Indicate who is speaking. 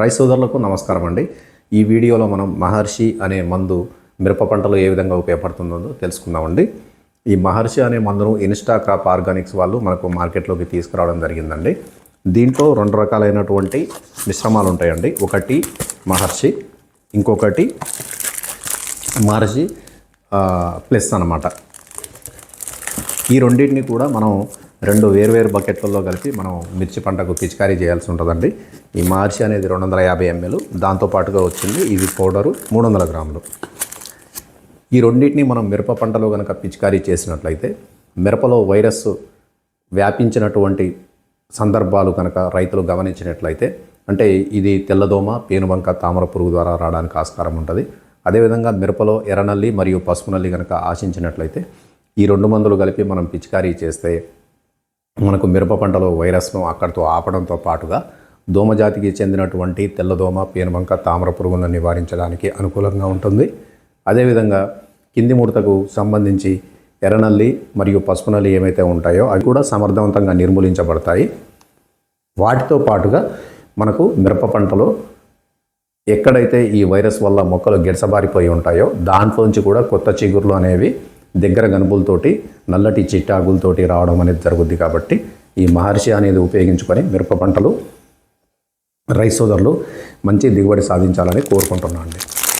Speaker 1: Rice సోదరులకు నమస్కారం అండి. ఈ వీడియోలో మనం మహర్షి అనే మందు మిరప పంటలో ఏ విధంగా ఉపయోగపడుతుందో తెలుసుకుందామండి. ఈ మహర్షి అనే మందును ఇన్స్టా క్రాప్ ఆర్గానిక్స్ వాళ్ళు మనకు మార్కెట్లోకి తీసుకురావడం జరిగిందండి. దీంట్లో రెండు రకాలైనటువంటి మిశ్రమాలు ఉంటాయండి. ఒకటి మహర్షి ఇంకొకటి మహర్షి ప్లస్ అనమాట ఈ రెండింటిని కూడా మనం రెండు వేర్వేరు బకెట్లలో కలిపి మనం మిర్చి పంటకు పిచికారీ చేయాల్సి ఉంటుందండి. ఈ మార్చి అనేది రెండు వందల యాభై ఎంఎల్. దాంతోపాటుగా వచ్చింది ఇది పౌడరు మూడు వందల గ్రాములు. ఈ రెండింటిని మనం మిరప పంటలో కనుక పిచికారీ చేసినట్లయితే మిరపలో వైరస్ వ్యాపించినటువంటి సందర్భాలు కనుక రైతులు గమనించినట్లయితే అంటే ఇది తెల్లదోమ పేనుబంక తామర పురుగు ద్వారా రావడానికి ఆస్కారం ఉంటుంది. అదేవిధంగా మిరపలో ఎర్రనల్లి మరియు పసుపు నల్లి కనుక ఆశించినట్లయితే ఈ రెండు మందులు కలిపి మనం పిచికారీ చేస్తే మనకు మిరప పంటలో వైరస్ను అక్కడితో ఆపడంతో పాటుగా దోమజాతికి చెందినటువంటి తెల్లదోమ పేనుబంక తామర పురుగులను నివారించడానికి అనుకూలంగా ఉంటుంది. అదేవిధంగా కింది ముడతకు సంబంధించి ఎర్రనల్లి మరియు పసుపు నల్లి ఏమైతే ఉంటాయో అవి కూడా సమర్థవంతంగా నిర్మూలించబడతాయి. వాటితో పాటుగా మనకు మిరప పంటలో ఎక్కడైతే ఈ వైరస్ వల్ల మొక్కలు గెడసబారిపోయి ఉంటాయో దాంట్లోంచి కూడా కొత్త చిగుర్లు అనేవి దగ్గర గనుపులతోటి నల్లటి చిట్టాగులతోటి రావడం అనేది జరుగుద్ది కాబట్టి ఈ మహర్షి అనేది ఉపయోగించుకొని మిరప పంటలు రైస్ సోదరులు మంచి దిగుబడి సాధించాలని కోరుకుంటున్నాను అండి